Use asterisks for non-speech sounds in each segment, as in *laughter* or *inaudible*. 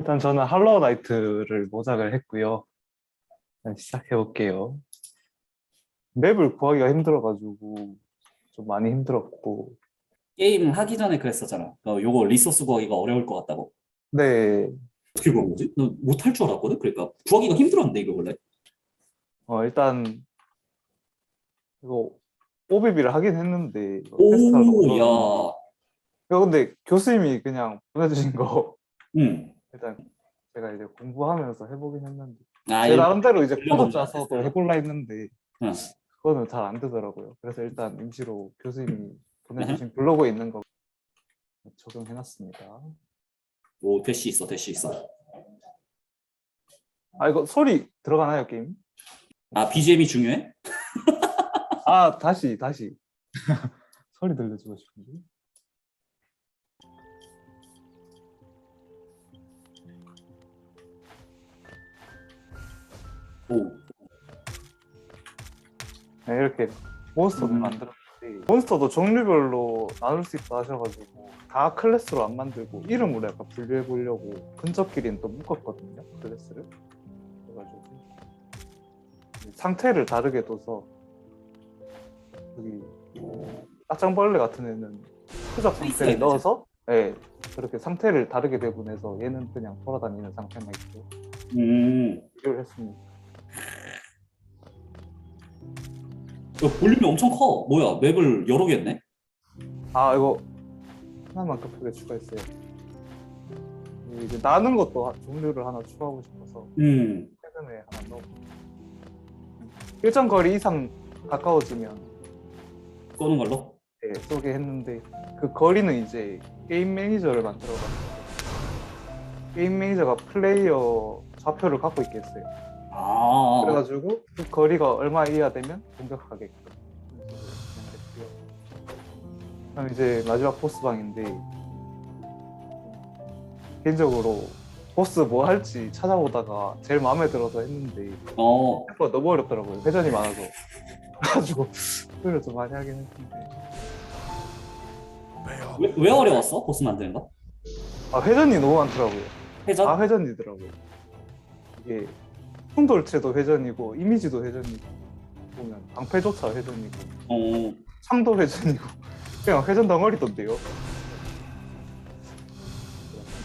일단 저는 할로우 나이트를 모작을 했고요. 시작해 볼게요. 맵을 구하기가 힘들어가지고 좀 많이 힘들었고, 게임 하기 전에 그랬었잖아. 어, 요거 리소스 구하기가 어려울 것 같다고. 네, 어떻게 그런 거지? 너 못할 줄 알았거든? 그러니까 구하기가 힘들었는데 이거 원래. 어, 일단 이거 오비비를 하긴 했는데 이거 테스트하러 오, 오더라고요. 야. 이거 근데 교수님이 그냥 보내주신 거 응. 일단 제가 이제 공부하면서 해보긴 했는데 아, 제 이거- 나름대로 이제 코드 거 짜서 또. 해볼라 했는데 응. 그거는 잘 안 되더라고요. 그래서 일단 임시로 교수님이 보내주신 블로그에 있는 거 적용해놨습니다. 오, 대시 있어, 대시 있어. 아 이거 소리 들어가나요 게임? 아, BGM이 중요해? 아 다시 다시 *laughs* 소리 들려주고 싶은데 오. 네, 이렇게 몬스터도 음. 만들었는데 몬스터도 종류별로 나눌 수 있다 하셔가지고 다 클래스로 안 만들고 이름으로 약간 분류해 보려고 근접끼리는 또 묶었거든요 클래스를 그래가지고 상태를 다르게 둬서 여기 딱장벌레 같은 애는 수작 상태를 있어요, 넣어서 네, 그렇게 상태를 다르게 배분해서 얘는 그냥 돌아다니는 상태만 있고 음. 비교를 했습니다 야, 볼륨이 엄청 커. 뭐야, 맵을 여러 개 했네? 아 이거 하나만 급하게 추가했어요. 이제 나는 것도 하- 종류를 하나 추가하고 싶어서 음. 최근에 하나 넣어. 일정 거리 이상 가까워지면 꺼는 걸로? 네, 쏘게 했는데 그 거리는 이제 게임 매니저를 만들어가지고 게임 매니저가 플레이어 좌표를 갖고 있게 했어요. 아. 그래가지고 그 거리가 얼마 이하 되면 공격하게끔. 그럼 이제 마지막 보스방인데 개인적으로 보스 뭐 할지 찾아보다가 제일 마음에 들어서 했는데 어. 생각보다 너무 어렵더라고요. 회전이 많아서 그래가지고 소리를 좀 많이 하긴 했는데 왜, 왜 어려웠어? 보스 만드는 거? 아 회전이 너무 많더라고요. 회전? 다 회전이더라고요. 이게 충돌체도 회전이고 이미지도 회전이고 보면 방패조차 회전이고 어. 창도 회전이고 그냥 회전 덩어리던데요.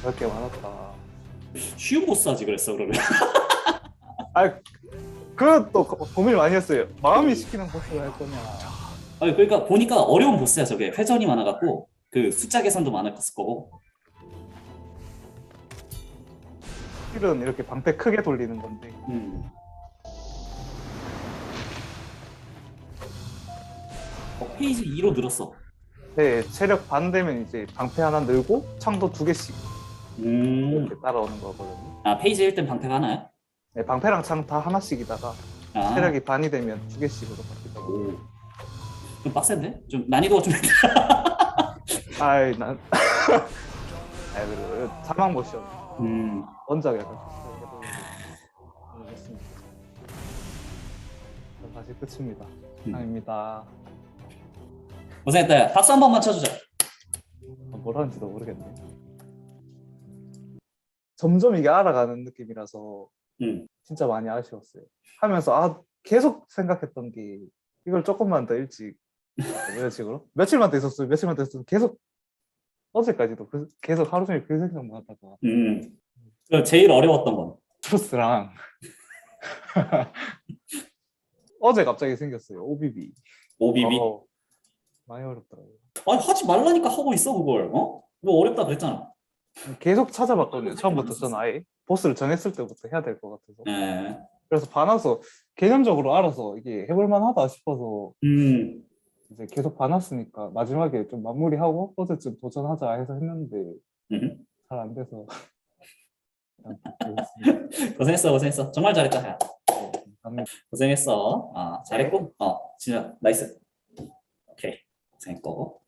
별게 많았다. 쉬운 보스 하지 그랬어, 그러면. *laughs* 아, 그것도 고- 고민을 많이 했어요. 마음이 시키는 보스를 할 거냐. 아니, 그러니까 보니까 어려운 보스야, 저게. 회전이 많아갖고, 그 숫자 계산도 많았을 거고. 실은 이렇게 방패 크게 돌리는 건데 음. 어, 페이지 2로 늘었어. 네, 체력 반 되면 이제 방패 하나 늘고 창도 두 개씩 음. 이렇게 따라오는 거거든요. 아, 페이지 1 땐 방패가 하나야? 네, 방패랑 창 다 하나씩이다가 아. 체력이 반이 되면 두 개씩으로 바뀌다고. 오. 좀 빡센데? 좀 난이도가 좀. *laughs* 아이 난 *laughs* 아이 그래 사망 모션 음. 원작 약간 모르겠습니다. 다시 끝입니다. 음. 상입니다. 고생했다. 야. 박수 한 번만 쳐주자. 아, 뭘 하는지도 모르겠네. 점점 이게 알아가는 느낌이라서 음. 진짜 많이 아쉬웠어요. 하면서 아 계속 생각했던 게 이걸 조금만 더 일찍 *laughs* 이런 식으로 며칠만 더 있었어요. 며칠만 더 있었으면 계속 어제까지도 그- 계속 하루 종일 그 생각만 하다가 음. 그 제일 어려웠던 건. 트루스랑 *laughs* 어제 갑자기 생겼어요. OBB. 오비비. 어, 많이 어렵더라고요. 아니, 하지 말라니까 하고 있어, 그걸. 어? 뭐 어렵다 그랬잖아. 계속 찾아봤거든요. 처음부터 저는 아예 보스를 정했을 때부터 해야 될 것 같아서. 예. 그래서 봐놔서 개념적으로 알아서 이게 해볼 만하다 싶어서 음. 이제 계속 봐놨으니까 마지막에 좀 마무리하고 어제쯤 도전하자 해서 했는데 음. 잘안 돼서. 고생했어, 고생했어. 정말 잘했다. 야. 네, 감사합니다. 고생했어. 아, 잘했고. 어, 진짜 나이스. 오케이. 고생했고.